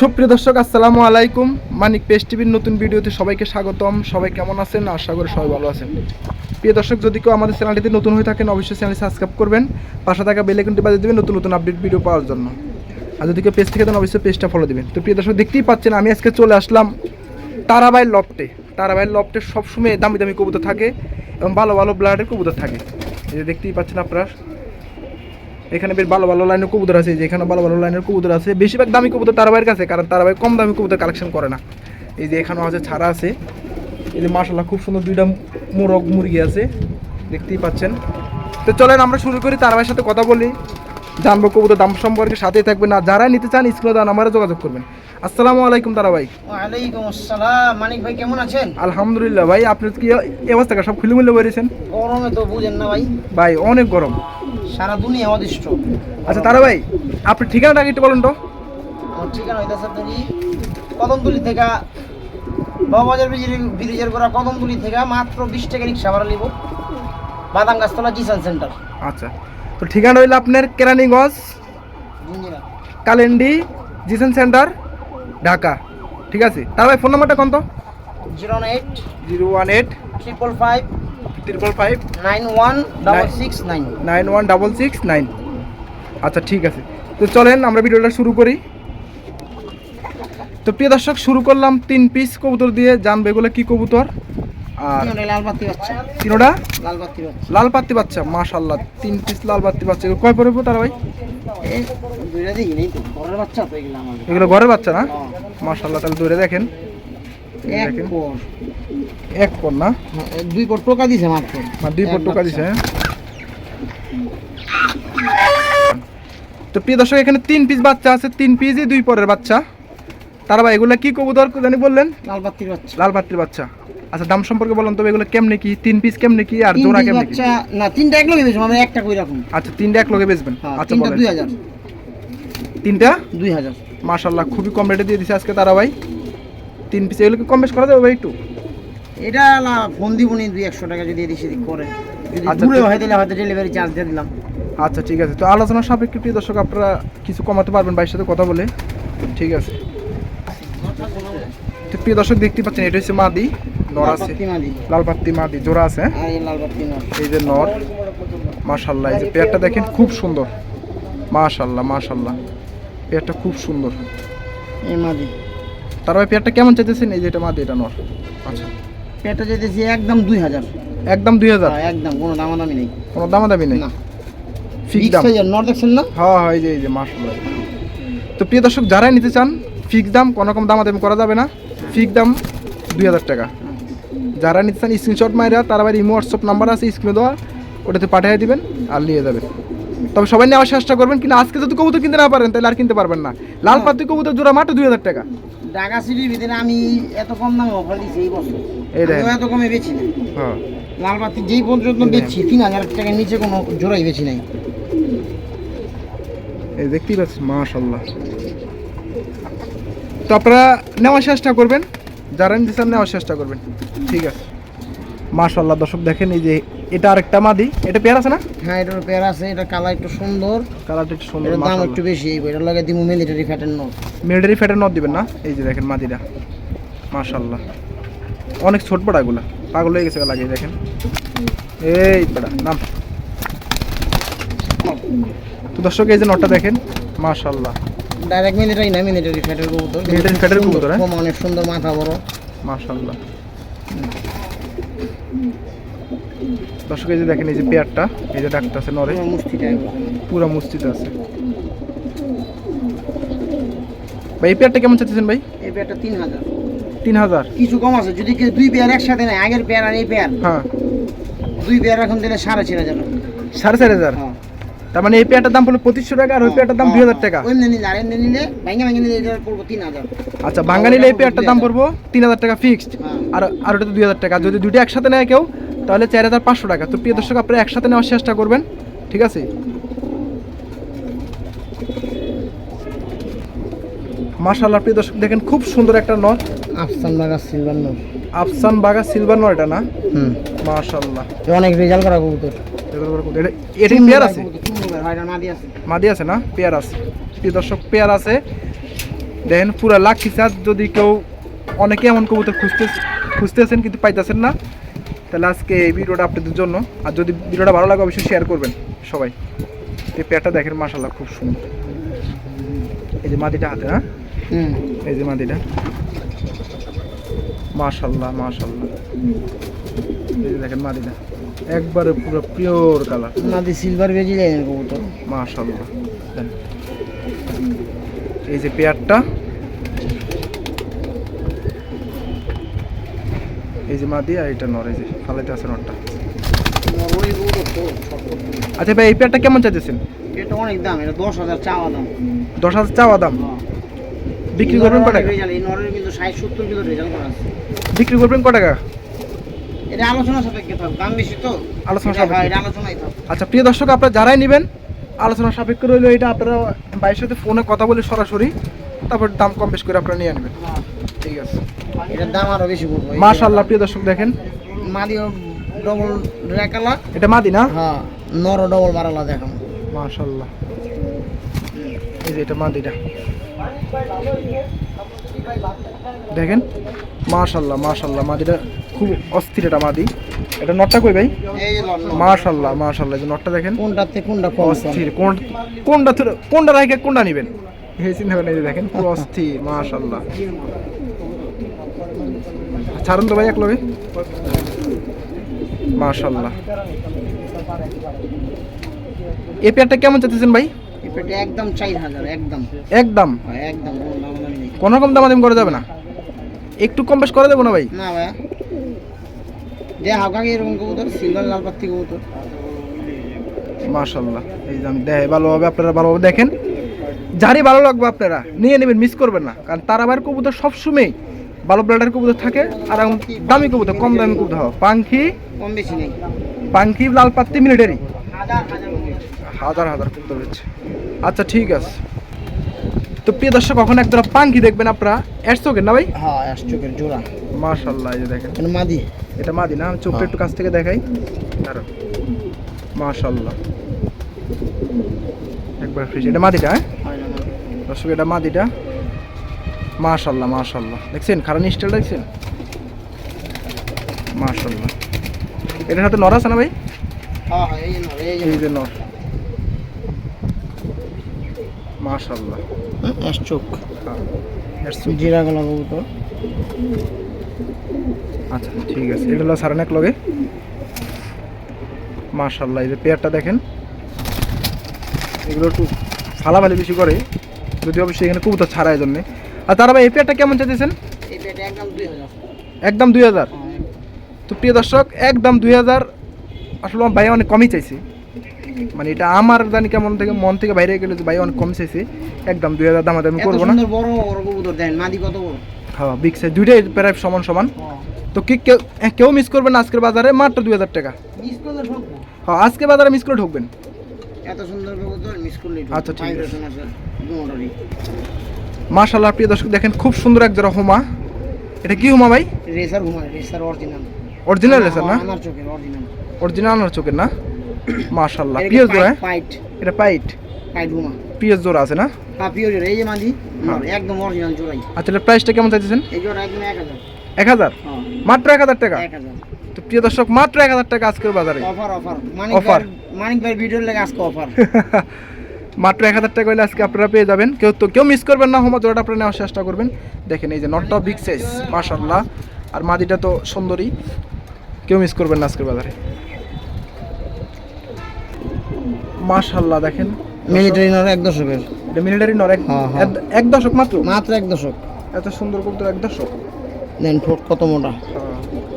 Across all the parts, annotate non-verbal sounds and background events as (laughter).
সুপ্রিয় দর্শক, আসসালামু আলাইকুম। মানিক পেস্ট টিভির নতুন ভিডিওতে সবাইকে স্বাগতম। সবাই কেমন আছেন? আশা করি সবাই ভালো আছেন। প্রিয় দর্শক, যদি কেউ আমাদের চ্যানেলটিতে নতুন হয়ে থাকেন, অবশ্যই চ্যানেল সাবস্ক্রাইব করবেন। পাশে থাকা বেল আইকনটি বাজিয়ে দেবেন নতুন নতুন আপডেট ভিডিও পাওয়ার জন্য। আর যদি কেউ পেজ থেকে দেন অবশ্যই পেজটা ফলো দিবেন। তো প্রিয় দর্শক, দেখতেই পাচ্ছেন, আমি আজকে চলে আসলাম তারাবাই লফটে তারাবাই লফটে সবসময় দামি দামি কবুতর থাকে এবং ভালো ভালো ব্লাডের কবুতর থাকে। এই দেখতেই পাচ্ছেন আপনারা এখানে বেশ ভালো ভালো লাইনের কবুতর আছে যে এখানে ভালো ভালো লাইনের কবুতর আছে। বেশিরভাগ দামি কবুতর তারাবাইয়ের কাছে কারণ তারাবাই কম দামি কবুতর কালেকশন করে না। এই যে এখানেও আছে ছাড়া আছে। এই যে মাসাল্লাহ খুব সুন্দর দুইটা মোরগ মুরগি আছে দেখতেই পাচ্ছেন। তো চলেন আমরা শুরু করি তার তারাবাইয়ের সাথে কথা বলি। জানব কবুতর দাম সম্পর্কে সাথেই থাকবেন। না যারা নিতে চান স্কুলে দান আমার যোগাযোগ করবেন। আসসালামু আলাইকুম তারাবাই। ওয়ালাইকুম আসসালাম। মানিক ভাই কেমন আছেন? আলহামদুলিল্লাহ ভাই আপনি কি এই অবস্থা? সব খুলে মুলে বেরিয়েছেন গরমে তো বুঝেন না ভাই। ভাই অনেক গরম। সারা দুনিয়া অদিষ্ট আচ্ছা তারাবাই আপনি ঠিকানাটা আগে একটু বলুন তো। আমার ঠিকানা হইতেছে আপনারই কদমতলি থেকে বাবাজার ব্রিজের ব্রিজের গোড়া কদমতলি থেকে মাত্র বিশ টাকা রিক্সা ভাড়া নিব। বাদাম গাছতলা জিসান সেন্টার। আচ্ছা তো ঠিকানা হইল আপনার কেরানীগঞ্জ কালেন্ডি জিসেন সেন্টার ঢাকা। ঠিক আছে? তার ভাই ফোন নাম্বারটা কত zero eight zero one eight triple five triple five nine one double six nine nine one double six nine আচ্ছা ঠিক আছে। তো চলেন আমরা ভিডিওটা শুরু করি। তো প্রিয় দর্শক শুরু করলাম তিন পিস কবুতর দিয়ে। জানবে এগুলো কি কবুতর? আর লাল বাচ্চা। তিনোটা? লাল বাতি বাচ্চা। লাল পাত্তি বাচ্চা মাশাল্লাহ তিন পিস লাল পাত্তি বাচ্চা। কয় তার ভাই? এগুলো ঘরের বাচ্চা না? হ্যাঁ। মাশাল্লাহ তাহলে দেখেন। দেখেন। এক পর না? হ্যাঁ, দুই পর টোকা দিছে মাত্র। মানে দুই পর টোকা দিছে হ্যাঁ? তো প্রিয় দর্শক এখানে তিন পিস বাচ্চা আছে তিন পিসই দুই পরের বাচ্চা। তারা ভাই এগুলো কি কবুতর জানি বললেন? লাল বাতির বাচ্চা। লাল বাচ্চা। আচ্ছা দাম সম্পর্কে বলুন তবে এগুলো কেমনে কি? তিন পিস কেমনে কি? আর জোড়া কেমনে কি? না তিনটা এক লগে বেশি মানে একটা কই রাখুন। আচ্ছা তিনটা এক লগে বেচবেন? হ্যাঁ আচ্ছা বলেন। দুই হাজার। তিনটা? দুই হাজার। মাশাল্লাহ খুবই কম রেটে দিয়ে দিছে আজকে তারা ভাই। তিন পিস এগুলো কি কম বেশ করা যাবে ভাই একটু? এটা না ফোন দিব নি দুই একশো টাকা যদি এদিক সেদিক করে। যদি আচ্ছা, দূরে হয় তাহলে হয়তো ডেলিভারি চার্জ দিয়ে দিলাম। আচ্ছা ঠিক আছে। তো আলোচনা সাপেক্ষে প্রিয় দর্শক আপনারা কিছু কমাতে পারবেন ভাইয়ের সাথে কথা বলে। ঠিক আছে। তো প্রিয় দর্শক দেখতে পাচ্ছেন এটা হচ্ছে মাদি নর আছে। লাল মাদি। পাত্তি মাদি জোড়া আছে হ্যাঁ? নর। এই যে নর। মাশাল্লাহ এই যে পেয়ারটা দেখেন খুব সুন্দর। মাশাল্লাহ মাশাল্লাহ পেয়ারটা খুব সুন্দর। এই মাদি। তার ভাই পেয়ারটা কেমন চাইতেছেন? এই যে এটা মাদি এটা নর। আচ্ছা। পেটা যেতেছি একদম দুই হাজার। একদম দুই হাজার? হ্যাঁ, একদম কোনো দামাদামি নেই। কোনো দামাদামি নেই? না। ফিক্স দাম। নর দেখছেন না? হ্যাঁ হ্যাঁ এই যে এই যে তো প্রিয় দর্শক যারাই নিতে চান ফিক্স দাম কোনো রকম দামাদামি করা যাবে না। ফিক্স দাম দুই হাজার টাকা। যারা নিতে চান স্ক্রিনশট মাইরা তার আবার ইমো হোয়াটসঅ্যাপ নাম্বার আছে স্ক্রিনে দেওয়া ওটাতে পাঠিয়ে দিবেন আর নিয়ে যাবেন। তবে সবাই নেওয়ার চেষ্টা করবেন কিন্তু আজকে যদি কবুতর কিনতে না পারেন তাহলে আর কিনতে পারবেন না। লাল পাতি কবুতর জোড়া মাত্র দুই হাজার টাকা। ঢাকা সিটির ভিতরে আমি এত কম দামে অফার দিচ্ছি এই বছর। এই এত কমে বেছি না হ্যাঁ। লাল বাতি যেই পর্যন্ত বেচছি তিন হাজার টাকার নিচে কোনো জোড়াই বেছি নাই। এই দেখতেই পাচ্ছি মাশাল্লাহ তো আপনারা নেওয়ার চেষ্টা করবেন। যারা নিতে চান নেওয়ার চেষ্টা করবেন। ঠিক আছে। মাশাল্লাহ দর্শক দেখেন এই যে এটা আরেকটা মাদি। এটা পেয়ার আছে না? হ্যাঁ এটার পেয়ার আছে। এটা কালার একটু সুন্দর। কালারটা একটু সুন্দর এটার দাম একটু বেশি এই এটার লাগে দিমু মিলিটারি ফ্যাটের নোট মিলিটারি ফ্যাটের নদ দিবেন না? এই যে দেখেন মাদিটা। মাশাল্লাহ অনেক ছোট বড়া এগুলা। পাগল হয়ে গেছে লাগিয়ে দেখেন। এই বড়া নাম। তো দর্শক এই যে নটটা দেখেন মাশাল্লাহ ডাইরেক্ট মিলিটারি না মিলিটারি ফ্যাটের কবুতর। Fat এর কবুতর, হ্যাঁ? অনেক সুন্দর মাথা বড়। মাশাল্লাহ দর্শক এই যে দেখেন এই যে পেয়ারটা এই যে ডাক্তার আছে নরে। পুরো মসজিদ আছে। ভাই এই পেয়ারটা কেমন চাচ্ছেন ভাই? এই পেয়ারটা তিন হাজার। তিন হাজার? কিছু কম আছে যদি কেউ দুই পেয়ার একসাথে নেয় আগের পেয়ার আর এই পেয়ার। হ্যাঁ। দুই পেয়ার এখন দিলে সাড়ে চার হাজার। সাড়ে চার হাজার? হ্যাঁ। তার মানে এই পেয়ারটার দাম পড়ল পঁচিশশো টাকা আর ওই পেয়ারটার দাম দুই হাজার টাকা। আচ্ছা বাঙালি এই পেয়ারটার দাম পড়ব তিন হাজার টাকা ফিক্সড হ্যাঁ। আর আর ওটা দুই হাজার টাকা। যদি দুটো একসাথে নেয় কেউ তাহলে চার হাজার পাঁচশো টাকা। তো প্রিয় দর্শক আপনারা একসাথে নেওয়ার চেষ্টা করবেন ঠিক আছে? মাশাল্লাহ প্রিয় দর্শক দেখেন খুব সুন্দর একটা নট আফসান বাগা সিলভার নোট আফসান বাগা সিলভার নট এটা না? হুম। মাশাল্লাহ অনেক রেজাল্ট করা কবুতর। এটা এটি পেয়ার আছে? মাদি আছে মাদি আছে না? পেয়ার আছে। প্রিয় দর্শক পেয়ার আছে। দেখেন পুরা লাক্ষি চাঁদ যদি কেউ অনেকে এমন কবুতর খুঁজতে খুঁজতেছেন কিন্তু পাইতেছেন না। তাহলে আজকে এই ভিডিওটা আপনাদের জন্য। আর যদি ভিডিওটা ভালো লাগে অবশ্যই শেয়ার করবেন সবাই। এই পেয়ারটা দেখেন মাসাল্লাহ খুব সুন্দর। এই যে মাটিটা হাতে হ্যাঁ? এই যে মাটিটা। মাশাল্লাহ মাশাল্লাহ এই দেখেন মাটিটা। একবারে পুরো পিওর কালার মাদি সিলভার বেজি লাইনের কবুতর। মাশাল্লাহ এই যে পেয়ারটা এই যে মাদি আর এটা নর এই যে ফালাইতে আছে নরটা। আচ্ছা ভাই এই পেয়ারটা কেমন চাইতেছেন? এটা অনেক দাম এটা দশ হাজার চাওয়া দাম। দশ হাজার চাওয়া দাম? বিক্রি করবেন ক টাকা? রেজাল্ট এই নরের কিন্তু ষাট সত্তর কিলো রেজাল্ট করা আছে। বিক্রি করবেন ক টাকা? এটা আলোচনা সাপেক্ষে থাক দাম বেশি তো। আলোচনা হ্যাঁ, সাপেক্ষে। আলোচনাই থাক। আচ্ছা প্রিয় দর্শক আপনারা যারাই নেবেন আলোচনা সাপেক্ষ রইল এটা আপনারা ভাইয়ের সাথে ফোনে কথা বলে সরাসরি তারপর দাম কম বেশ করে আপনারা নিয়ে নেবেন। ঠিক আছে। এটার দাম আরও বেশি পড়বে। মাশাল্লাহ প্রিয় দর্শক দেখেন। মাদিও ডবল রেকালা এটা মাদি না? হ্যাঁ নর ডবল মারালা দেখাম মাশাল্লাহ এই যে এটা মাদিটা। দেখেন? মাশাল্লাহ মাশাল্লাহ মাদিটা খুব অস্থির এটা মাদি। এটা নটটা কই ভাই? মাশাল্লাহ মাশাল্লাহ এই যে নটটা দেখেন। কোনটা কম অস্থির কোন কোনটা থুরে- কোনটা রাখে কোনটা নেবেন? এই চিন্তা করেন এই যে দেখেন পুরো অস্থির মাশাল্লাহ ছাড়ুন তো ভাই এক লগে মাশাল্লাহ। এই পেয়ারটা কেমন চাইতেছেন ভাই? একদম চার হাজার একদম। একদম? হয়, একদম কোনো দাম দামি রকম দামাদামি করা যাবে না? একটু কম বেশ করে দেবো না ভাই? না ভাইয়া যে হালকা এরকম কবুতর সিলভার লাল পাত্তি কবুতর। মাশাল্লাহ। এই যে আমি দেখে ভালোভাবে আপনারা ভালোভাবে দেখেন। যারই ভালো লাগবে আপনারা নিয়ে নেবেন মিস করবেন না। কারণ তারাবার কবুতর সবসময় ভালো ব্লাডের কবুতর থাকে আর এখন দামি কবুতর কম দামি কবুতর হয়। পাঙ্খি? কম বেশি নেই। পাঙ্খি লাল পাত্তি মিলিটারি? হাজার হাজার কবুতর। রয়েছে আচ্ছা ঠিক আছে। তো প্রিয় দর্শক কখন একদম পাঙ্খি দেখবেন আপনারা। এসছোকেন না ভাই? হ্যাঁ চোখের জোড়া। মাশাল্লাহ এই যে দেখেন। মানে মাদি। এটা মাদি না? আমি চোখটা হ্যাঁ। একটু কাছ থেকে দেখাই। দাঁড়াও। মাশাল্লাহ। একবার ফ্রিজ এটা মাদিটা হ্যাঁ। দর্শক এটা মাদিটা। মাশাল্লাহ মাশাল্লাহ। দেখছেন? খারাপ স্টাইল দেখছেন? মাশাল্লাহ। এটার সাথে নর আছে না ভাই? হ্যাঁ হ্যাঁ এই যে নর, এই এই মাশাল্লাহ। এক চোখ। হ্যাঁ, সুপ। জিরা গলা কবুতর। আচ্ছা ঠিক আছে। এটা হলো সারানাক লগে। মাশাল্লাহ এই যে পেয়ারটা দেখেন। এগুলো একটু ফালাফালি বেশি করে। যদি অবশ্যই এখানে কবুতর ছাড়ার জন্যে। আর তারা ভাই এই পেয়ারটা কেমন চাইতেছেন? একদম দুই হাজার। হ্যাঁ, তো প্রিয় দর্শক একদম দুই হাজার। আসলে আমার ভাই অনেক কমই চাইছে। মানে এটা আমার জানি কেমন থেকে মন থেকে বাইরে গেলে ভাই অনেক কম চাইছে। একদম দুই হাজার দাম আমি করব না। বড় বড় কবুতর দেন মাদি কত বড়? হ্যাঁ বিগ সাইজ দুইটাই প্রায় সমান সমান। হ্যাঁ। তো কি কেউ কেউ মিস করবেন না আজকের বাজারে মাত্র দুই হাজার টাকা। হ্যাঁ আজকে বাজারে মিস করে ঢুকবেন। এত সুন্দর মিস করলে আচ্ছা, ঠিক আছে। মাশাল্লাহ প্রিয় দর্শক দেখেন খুব সুন্দর এক জোড়া হোমা। এটা কি হোমা ভাই? রেসার ঘুমায় রেসার অরিজিনাল অরিজিনাল রেসার না? আমার চোখের অরিজিনাল অরিজিনাল আর চোখের না? (coughs) মাশাল্লাহ প্রিয় জোড়া? পাইট এটা পাইট পাইট ঘুমা পিএস জোড়া আছে না? হ্যাঁ পিওর এই যে মাদি হ্যাঁ। একদম অরিজিনাল জোড়াই। আচ্ছা এটার প্রাইসটা কেমন চাইতেছেন? এই জোড়া একদম এক হাজার। এক হাজার? হ্যাঁ। মাত্র এক হাজার টাকা? এক হাজার। তো প্রিয় দর্শক মাত্র এক হাজার টাকা আজকের বাজারে। Offer offer Manik. ভাই মানিক ভাই ভিডিওর লেগে আজকে অফার (laughs) মাত্র এক হাজার টাকা হলে আজকে আপনারা পেয়ে যাবেন। কেউ তো কেউ মিস করবেন না হোমা জোড়াটা আপনারা নেওয়ার চেষ্টা করবেন। দেখেন এই যে নটটাও বিগ সাইজ মাশাল্লাহ আর মাদিটা তো সুন্দরী কেউ মিস করবেন না আজকের বাজারে। মাশাল্লাহ দেখেন। মিলিটারি নর এক দশকের। এটা মিলিটারি নর এক হ্যাঁ, হ্যাঁ। এক- দশক মাত্র? মাত্র এক দশক। এত সুন্দর কবুতর এক দশক। দেন ঠোঁট কত মোটা। আচ্ছা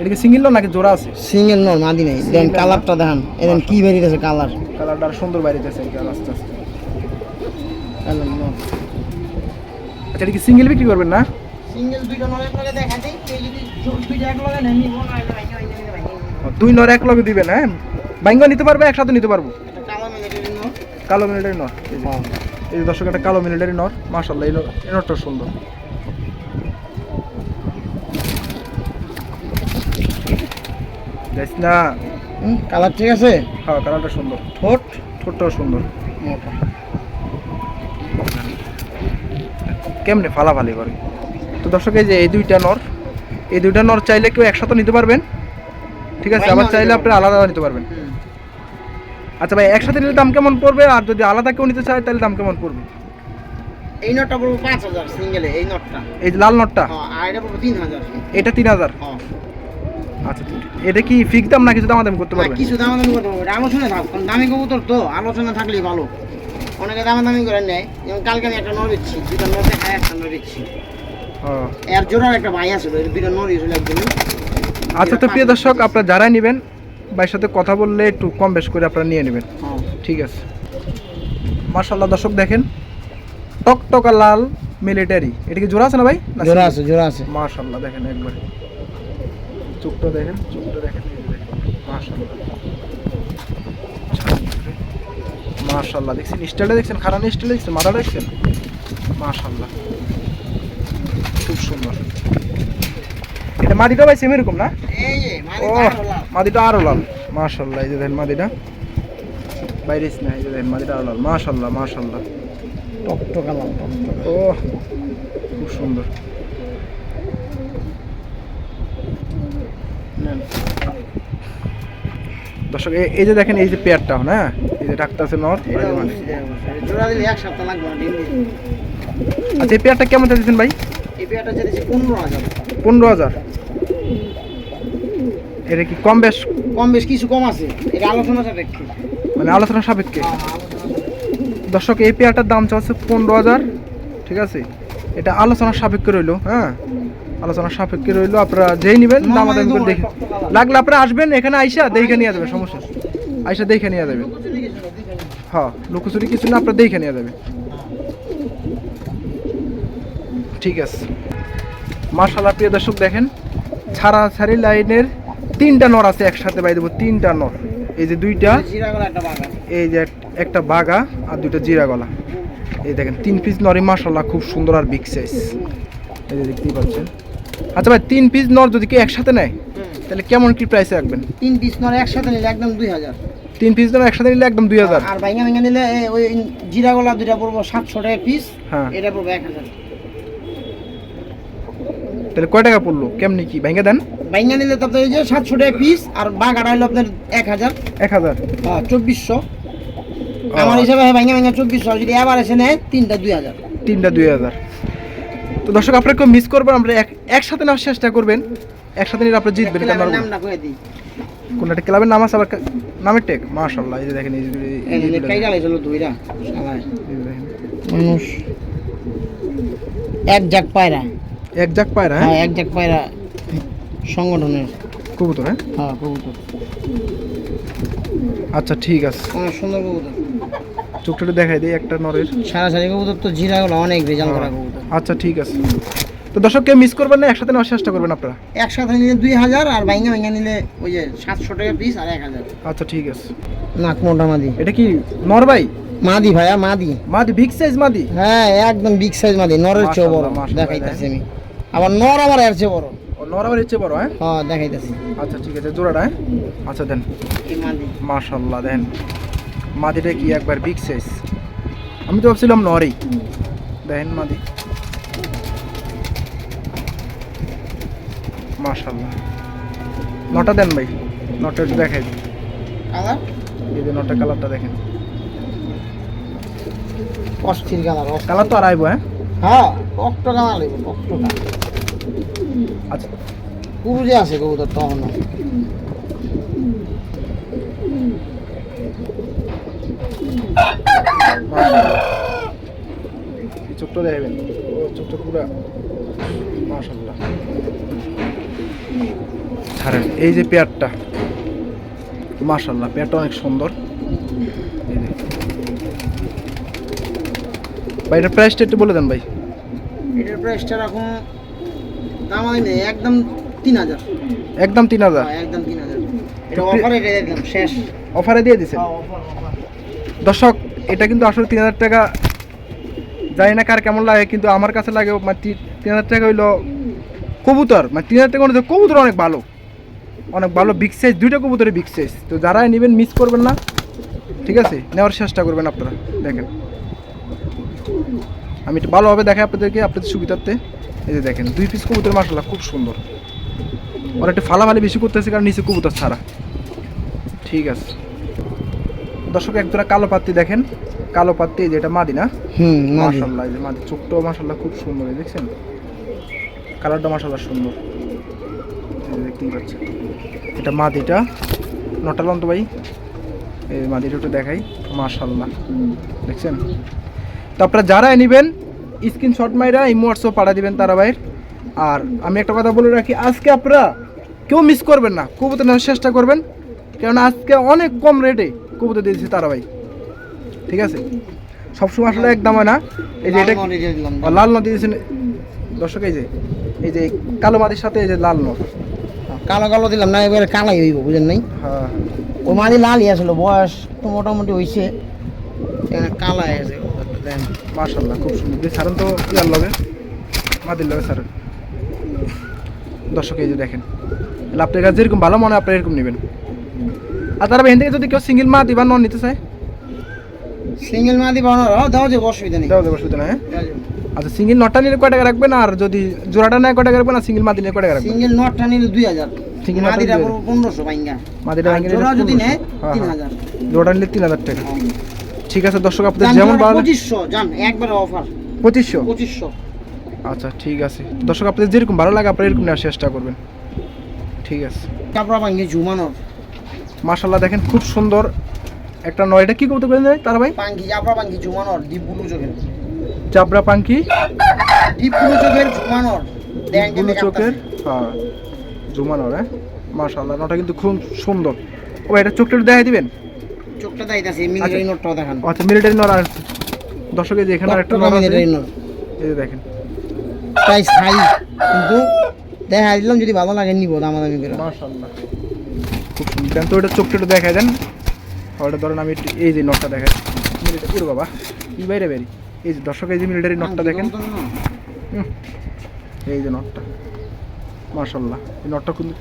এটা কি সিঙ্গেল নাকি জোড়া আছে? সিঙ্গেল নর মাদি নেই। দেন কালারটা দেখান। এদেন কি বেরিয়েছে কালার? কালারটা আরও সুন্দর বাইরেতেছে আস্তে আস্তে। আচ্ছা এটা কি সিঙ্গেল বিক্রি করবেন না? সিঙ্গেল দুইটা নর এক লগে দেখা দেই যদি দুইটা এক লগে নেন নিবো না দুই নর এক লগে দিবেন হ্যাঁ? বাইঙ্গা নিতে পারবে একসাথে নিতে পারব? কালো মিলিটারি নর। কালো মিলিটারি নর এই যে। হ্যাঁ। দর্শক একটা কালো মিলিটারি নর। নর- এই নরটা সুন্দর। যাইস না। কালার ঠিক আছে? হ্যাঁ কালারটা সুন্দর। ঠোঁট? ঠোঁটটাও সুন্দর। মোটা কেমনে ফালাফালি করে? তো দর্শক এই যে এই দুইটা নর এই দুইটা নর চাইলে কেউ একসাথে নিতে পারবেন? ঠিক আছে আবার চাইলে আপনি আলাদা নিতে পারবেন। আচ্ছা ভাই একসাথে নিলে দাম কেমন পড়বে? আর যদি আলাদা কেউ নিতে চায় তাহলে দাম কেমন পড়বে? এই নটটা পড়ব পাঁচ হাজার সিঙ্গেলে এই নটটা। এই যে লাল নটটা? হ্যাঁ আর এটা পড়ব তিন হাজার। এটা তিন হাজার। হ্যাঁ। আচ্ছা এটা কি ফিক্স দাম না কিছু দামাদামি করতে না, পারবেন কিছু দামাদামি করতে পারব। এটা আলোচনা থাক দামি কবুতর তো আলোচনা থাকলেই ভালো। অনেকে দামাদামি করে নেয়। যেমন কালকে আমি একটা নর দিচ্ছি দুটা নর দেখায় একটা নর দিচ্ছি ও। এর জোড়ার একটা ভাই আছে এর দুটা নর ছিল একদিন আচ্ছা তো প্রিয় দর্শক আপনারা যারাই নেবেন ভাইয়ের সাথে কথা বললে একটু কম বেশ করে আপনারা নিয়ে নেবেন। হ্যাঁ। ঠিক আছে। মার্শাল্লাহ দর্শক দেখেন টকটকা লাল মিলিটারি। এটা কি জোড়া আছে না ভাই? না জোড়া আছে জোড়া আছে। মার্শাল্লাহ দেখেন একবারে। চুপটা দেখেন চুপটা দেখেন মার্শাল্লাহ মার্শাল্লাহ দেখছেন স্টাইলটা দেখছেন? খারাপ স্টাইল দেখছেন? মাথাটা দেখছেন? মার্শাল্লাহ খুব সুন্দর। এটা মাটিটা ভাই সেম এরকম না? ও মাদিটা আরও লাল। মাশাল্লাহ এই যে দেখেন মাদিটা বাইরে না এই যে দেখেন মাদিটা আরও লাল। মাশাল্লাহ মাশাল্লাহ টকটকা লাল টকটকা। ও খুব সুন্দর। দর্শক এই- যে দেখেন এই যে পেয়ারটা হ্যাঁ? এই যে ডাক্তার আছে নর এটা অবশ্যই, এটা অবশ্যই। জোড়া দিলে এক সপ্তাহ লাগবে না ডিম দিতে। আচ্ছা এই পেয়ারটা কেমন চাইছেন ভাই? এই পেয়ারটা চাইছি পনেরো হাজার। পনেরো হাজার। এটা কি কম বেশ? কম বেশ কিছু কম আছে। এটা আলোচনা সাপেক্ষে। মানে আলোচনা সাপেক্ষে? হ্যাঁ, আলোচনা সাপেক্ষে। দর্শক এই পেয়ারটার দাম চাচ্ছে পনেরো হাজার ঠিক আছে? এটা আলোচনা সাপেক্ষে রইল হ্যাঁ? আলোচনা সাপেক্ষে রইল আপনারা যেই নেবেন দাম করে দেখে লাগলে আপনারা আসবেন এখানে আইসা দেখে নিয়ে যাবেন সমস্যা আইসা দেখে নিয়ে যাবেন। হ্যাঁ লুকোচুরি কিছু না আপনারা দেখে নিয়ে যাবেন। ঠিক আছে। মার্শাল্লাহ প্রিয় দর্শক দেখেন ছাড়া ছাড়ি লাইনের তিনটা নর আছে একসাথে বাই দেবো তিনটা নর। এই যে দুইটা এই যে এক- একটা বাগা আর দুইটা জিরা গলা। এই দেখেন তিন পিস নরি মাসাল্লাহ খুব সুন্দর আর বিগ সাইজ এই যে দেখতেই পাচ্ছেন। আচ্ছা ভাই তিন পিস নর যদি কেউ একসাথে নেয় তাহলে কেমন কি প্রাইসে রাখবেন? তিন পিস নর একসাথে নিলে একদম দুই হাজার। তিন পিস নর একসাথে নিলে একদম দুই হাজার। আর ভাইঙ্গা ভাইঙ্গা নিলে ওই জিরা গলা দুইটা পড়ব সাতশো টাকা পিস হ্যাঁ। এটা পড়ব এক হাজার। তাহলে কয় টাকা পড়ল? কেমনি কি? ভেঙে দেন। ভাইঙ্গা নিলে তারপরে এই যে সাতশো টাকা পিস আর বাগাটা হলো আপনার এক হাজার। এক হাজার। হ্যাঁ, চব্বিশশো। আমার হিসাবে ভাইঙ্গা ভাইঙ্গা চব্বিশশো যদি আবার এসে নেয় তিনটা দুই হাজার। তিনটা দুই হাজার। তো দর্শক আপনারা কেউ মিস করবেন আমরা এক একসাথে নেওয়ার চেষ্টা করবেন। একসাথে নিলে আপনারা জিতবেন কোন একটা ক্লাবের নাম আছে আবার নামের টেক মাশাল্লাহ এই যে দেখেন এই যে- এই- এই যে- কাইটা লাইছিল দুইটা শালায়। এই যে দেখেন। মানুষ। এক জাক পায়রা। এক জাক পায়রা হ্যাঁ? হ্যাঁ এক জাক পায়রা সংগঠনের। কবুতর হ্যাঁ? হ্যাঁ কবুতর। আচ্ছা ঠিক আছে। অনেক সুন্দর কবুতর। চোখটা একটু দেখাই দিই একটা নরের। সারাসারি কবুতর তো জিরা গুলো অনেক ভেজাল করা কবুতর। আচ্ছা ঠিক আছে। তো দর্শককে মিস করবেন না একসাথে নেওয়ার চেষ্টা করবেন আপনারা। একসাথে নিলে দুই হাজার আর ভাইঙ্গা ভাইঙ্গা নিলে ওই যে সাতশো টাকা পিস আর এক হাজার। আচ্ছা ঠিক আছে। নাক মোটা মাদি। এটা কি নরবাই মাদি ভাইয়া মাদি। মাদি বিগ সাইজ মাদি? হ্যাঁ একদম বিগ সাইজ মাদি নরের চেয়ে বড় মাশাআল্লাহ, মাশাআল্লাহ, দেখাইতেছি আমি। আবার নর আবার এর চেয়ে বড়। ও নরবার হচ্ছে বড় হ্যাঁ? হ্যাঁ দেখাইতেছি। আচ্ছা ঠিক আছে জোড়াটা হ্যাঁ? আচ্ছা দেন। মাশাল্লাহ দেন। মাদিটা কি একবার বিগ সাইজ আমি তো ভাবছিলাম নরেই। দেখেন মাদি। মাশাল্লাহ নটা দেন ভাই। নটা একটু দেখাই দিন কালার এই যে নটা কালারটা দেখেন। অস্থির কালার কালার তো আর আইবো হ্যাঁ? হ্যাঁ টকটকা কালার লাগবে টকটকা আচ্ছা। কুরুজে আছে কবুতর তখন চোখটা দেখবেন চোখটা পুরো মাশাল্লাহ ছাড়েন এই যে পেয়ারটা মাশাল্লাহ পেয়ারটা অনেক সুন্দর। ভাই এটার প্রাইসটা একটু বলে দেন ভাই। এটার প্রাইসটা রাখুন দাম আমি নেই একদম তিন হাজার। একদম তিন হাজার। হ্যাঁ, একদম তিন হাজার। এটা অফারে রেখে দিলাম শেষ। অফারে দিয়ে দিছেন? হ্যাঁ। দর্শক, এটা কিন্তু আসলে তিন হাজার টাকা, জানি না কার কেমন লাগে, কিন্তু আমার কাছে লাগে মানে তিন হাজার টাকা হইল কবুতর। মানে তিন হাজার টাকা কবুতর অনেক ভালো। অনেক ভালো বিগ সাইজ দুইটা কবুতরের বিগ সাইজ তো যারাই নেবেন মিস করবেন না। ঠিক আছে? নেওয়ার চেষ্টা করবেন আপনারা। দেখেন। আমি একটু ভালোভাবে দেখাই আপনাদেরকে, আপনাদের সুবিধার্থে। এই যে দেখেন, দুই পিস কবুতর মাসাল্লাহ খুব সুন্দর। ওরা একটু ফালাফালি বেশি করতেছে, কারণ নিচে কবুতর ছাড়া। ঠিক আছে। দর্শক এক জোড়া কালো পাত্তি দেখেন। কালো পাত্তি এই যে এটা মাদি না? হুম মাশাল্লাহ এই যে মাদি। চোখটাও মাশাল্লাহ খুব সুন্দর এই দেখছেন? কালারটা মাশাল্লাহ সুন্দর। দেখতেই পাচ্ছেন। এটা মাদিটা। নটা লন্ত ভাই। এই মাদিটা একটু দেখাই। মাশাল্লাহ দেখছেন? তো আপনারা যারাই নেবেন স্ক্রিনশট মাইরা এই হোয়াটসঅ্যাপ পাঠা দিবেন তারা ভাইয়ের। আর আমি একটা কথা বলে রাখি আজকে আপনারা কেউ মিস করবেন না। কবুতর নেওয়ার চেষ্টা করবেন। কারণ আজকে অনেক কম রেটে কবুতর দিয়েছে তারা ভাই। ঠিক আছে? সবসময় আসলে একদম হয় না। এই যে এটা লাল নদী দিয়েছেন। দর্শক এই যে এই যে কালো মাটির সাথে এই যে লাল নদ। কালো কালো দিলাম না এবারে কালাই হইব বুঝেন নাই? হ্যাঁ। ও মাঝে লালই আসলো বয়স তো মোটামুটি হইছে। এখানে কালাই আছে মার্শাল্লাহ খুব সুন্দর। সারেন তো ইয়ার লগে। মাদির লগে সারেন দর্শক এই যে দেখেন। আপনার কাছে যেরকম ভালো মনে হয় আপনি এরকম নেবেন। আর তারা এখান থেকে যদি কেউ সিঙ্গেল মা দিবা নন নিতে চায়? সিঙ্গেল মাদি বানানো দাও যে অসুবিধা নেই। দেওয়া যাবে অসুবিধা না হ্যাঁ। আচ্ছা সিঙ্গেল নটা নিলে কয় টাকা রাখবেন? আর যদি জোড়াটা নেয় কয় টাকা রাখবেন? আর সিঙ্গেল মাদি নিলে কয় টাকা রাখবেন? সিঙ্গেল নটটা নিলে দুই হাজার। সিঙ্গেল মাদিটা পনেরোশো বাইঙ্গা মাদিটা আর ভাঙিয়ে নিলে জোড়া যদি নেয় হ্যাঁ, তিন হ্যাঁ। হাজার। জোড়াটা নিলে তিন হাজার টাকা। ঠিক আছে দর্শক আপনাদের যেমন ভালো পঁচিশশো জান একবারে অফার। পঁচিশশো? পঁচিশশো। আচ্ছা ঠিক আছে। দর্শক আপনাদের যেরকম ভালো লাগে আপনারা এরকম নেওয়ার চেষ্টা করবেন। ঠিক আছে। ঝুমানোর। মাশাল্লাহ দেখেন খুব সুন্দর একটা নয়। এটা কি করতে পারেন তারা ভাই? পাঙ্কি চাপড়া পাঙ্কি জুমানর ডিপ ব্লু চোখের। চাবড়া পাঙ্কি? ডিপ ব্লু চোখের জুমানর। ব্লু চোখের? হ্যাঁ জুমানর হ্যাঁ? মাশাল্লাহ নটা কিন্তু খুব সুন্দর। ও এটা চোখটা একটু দেখাই দিবেন? চোখটা দাইতাছে মিলিটারি নোটটাও দেখান। আচ্ছা মিলিটারি নর আছে দর্শক যে এখানে আরেকটা নর আছে। নোট। এই দেখেন। প্রাইস হাই কিন্তু দেখা দিলাম যদি ভালো লাগে নিব দামাদামি করে। মাশাল্লাহ খুব দেন তো ওটা চোখটা দেখাই দেন। ওটা ধরেন আমি এই যে নটটা দেখাই। মিলিটারি বাবা কি বাইরে বেরি? এই যে দর্শক এই যে মিলিটারি নটটা দেখেন। হুম, এই যে নটটা। মাশাল্লাহ এই নটটা কিন্তু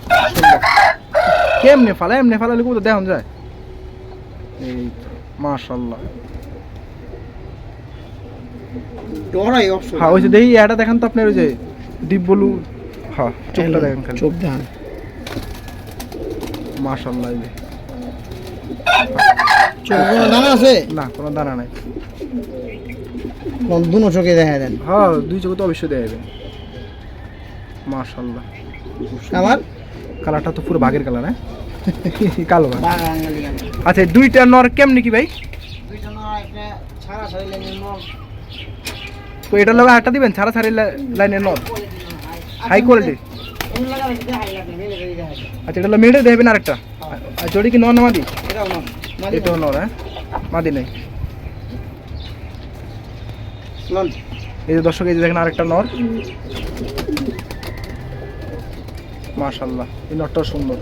কেমনে ফালা এমনি ফালালে কোথাও দেখান যায়? এই তো, ডরাই অবশ্য হ্যাঁ ওই যে দেখি এটা দেখান তো আপনার ওই যে ডিপ বলু। হ্যাঁ চোখটা দেখেন চোখ দেখান। মাশাল্লাহ কোনো দানা আছে? না কোনো দানা নাই। দুনো চোখে দেখা দেন হ্যাঁ দুই চোখে তো অবশ্যই দেয়া যাবে মাশাল্লাহ আমার কালারটা তো পুরো বাঘের কালার হ্যাঁ? (laughs) কালো বাঘ। আচ্ছা দুইটা নর কেমনি কি ভাই? দুইটা নয় একটা ছাড়া ছাড়ি নর। তো এটার লগে আটটা দিবেন? ছাড়া ছাড়ি লাইনের নর? হাই কোয়ালিটি আচ্ছা এটা মেয়েটা দেবেন আরেকটা। আর জড়ি কি নর না মাদি? এটাও নর। হ্যাঁ? মাদি নেই। নন। এই যে দর্শক এই যে দেখেন আরেকটা নর। মাশাল্লাহ এই নরটাও সুন্দর।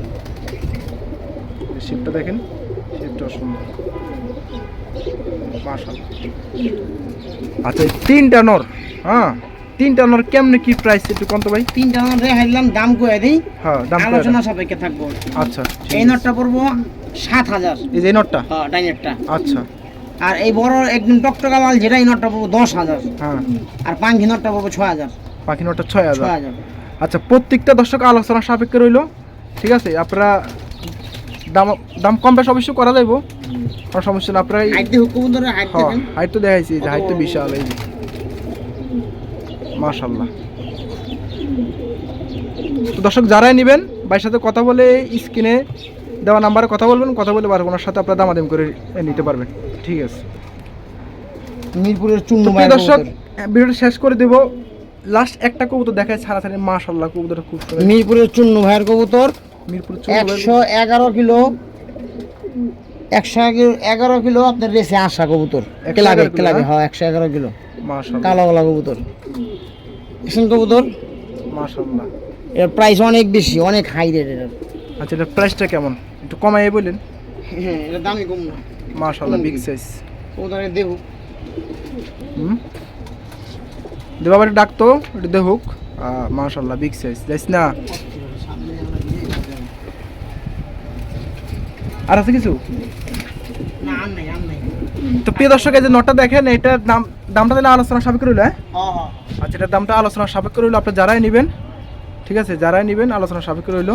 শিপটা দেখেন শিপটাও সুন্দর। মাশাল্লাহ আচ্ছা তিনটা নর হ্যাঁ? তিনটা নর কেমনে কি প্রাইস একটু কত ভাই? তিনটা নর দেখাই দিলাম দাম কয়ে দিই। হ্যাঁ দাম আলোচনা সাপেক্ষে থাকব। আচ্ছা এই নটটা পড়ব সাত হাজার। এই যে নটটা? হ্যাঁ ডাইনেরটা আচ্ছা। আর এই বড় একদম টকটকা লাল যেটা এই নটটা পড়ব দশ হাজার। হ্যাঁ। আর পাঙ্খি নটটা পড়ব ছয় হাজার। পাখি নটটা ছয় হাজার। আচ্ছা প্রত্যেকটা দর্শক আলোচনা সাপেক্ষে রইল। ঠিক আছে আপনারা দাম দাম কম বেশ অবশ্যই করা যাইব। কোনো সমস্যা না আপনারা হাইট ধরে হাইট তো দেখাইছি হাইট তো বিশাল এই মাশাল্লাহ তো দর্শক যারাই নেবেন ভাইয়ের সাথে কথা বলে স্ক্রিনে দেওয়া নাম্বারে কথা বলবেন কথা বলে পারবেন ওনার সাথে আপনারা দামাদাম করে নিতে পারবেন। ঠিক আছে। মিরপুরের চুন্ন দর্শক ভিডিওটা শেষ করে দেব। লাস্ট একটা কবুতর দেখায় ছাড়া ছাড়া মাশাল্লাহ কবুতরটা খুব মিরপুরের চুন্ন ভাইয়ের কবুতর। মিরপুর একশো এগারো কিলো। একশো এগারো কিলো আপনার রেসে আসা কবুতর। 111 ক্লাবে ক্লাবে হ্যাঁ? হ্যাঁ একশো এগারো কিলো। কালো গলা কবুতর। এসেন কবুতর। মাশাল্লাহ এর প্রাইস অনেক বেশি অনেক হাই রেট এর। আচ্ছা এটার প্রাইসটা কেমন? একটু কমাই বললেন হ্যাঁ এটার দামই কম না। মাশাল্লাহ বিগ সাইজ কবুতরের দেবো হুম দেবাবার ডাকতো এটা দেখুক। মাশাল্লাহ বিগ সাইজ যাইস না। আর আছে কিছু? না আর নাই আর নাই। তো প্রিয় দর্শক এই যে নটা দেখেন এটার দাম দামটা তাহলে আলোচনা সাপেক্ষ রইল হ্যাঁ? হ্যাঁ হ্যাঁ। আচ্ছা এটার দামটা আলোচনা সাপেক্ষ রইল আপনি যারাই নেবেন ঠিক আছে যারাই নেবেন আলোচনা সাপেক্ষ রইল।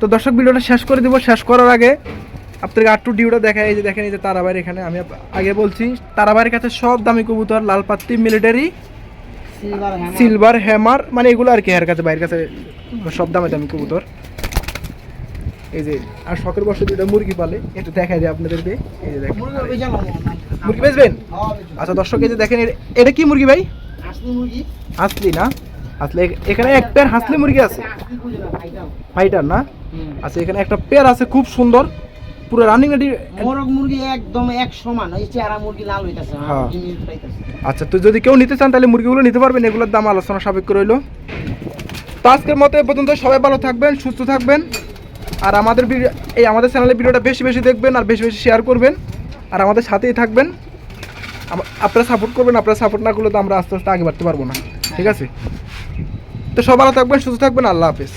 তো দর্শক ভিডিওটা শেষ করে দিব শেষ করার আগে আপনাকে আটটু ডিউটা দেখা এই যে দেখেন এই যে তারাবাড়ি এখানে আমি আগে বলছি তারাবাড়ির কাছে সব দামি কবুতর লাল পাত্তি মিলিটারি সিলভার সিলভার হ্যামার মানে এগুলো আর কি এর কাছে বাইরের কাছে সব দামে দামি কবুতর। এই যে আর শখের বসে দুটো মুরগি পালে একটু দেখাই যায় আপনাদেরকে। এই যে দেখেন। মুরগি বেচবেন? হ্যাঁ আচ্ছা দর্শক এই যে দেখেন এটা কি মুরগি ভাই? আসলি না? আসলে এখানে এক পেয়ার হাসলি মুরগি আছে। ফাইটার না? আচ্ছা এখানে একটা পেয়ার আছে খুব সুন্দর। পুরো রানিং রেডি মোরগ মুরগি একদম এক সমান ওই চেহারা মুরগি লাল হইতাছে হ্যাঁ। আচ্ছা তো যদি কেউ নিতে চান তাহলে মুরগিগুলো নিতে পারবেন এগুলোর দাম আলোচনা সাপেক্ষ রইল। তো আজকের মতো এ পর্যন্ত সবাই ভালো থাকবেন সুস্থ থাকবেন। আর আমাদের এই আমাদের চ্যানেলের ভিডিওটা বেশি বেশি দেখবেন আর বেশি বেশি শেয়ার করবেন। আর আমাদের সাথেই থাকবেন। আপনারা সাপোর্ট করবেন, আপনারা সাপোর্ট না করলে তো আমরা আস্তে আস্তে আগে বাড়তে পারব না। ঠিক আছে? তো সবাই থাকবেন, সুস্থ থাকবেন, আল্লাহ হাফেজ।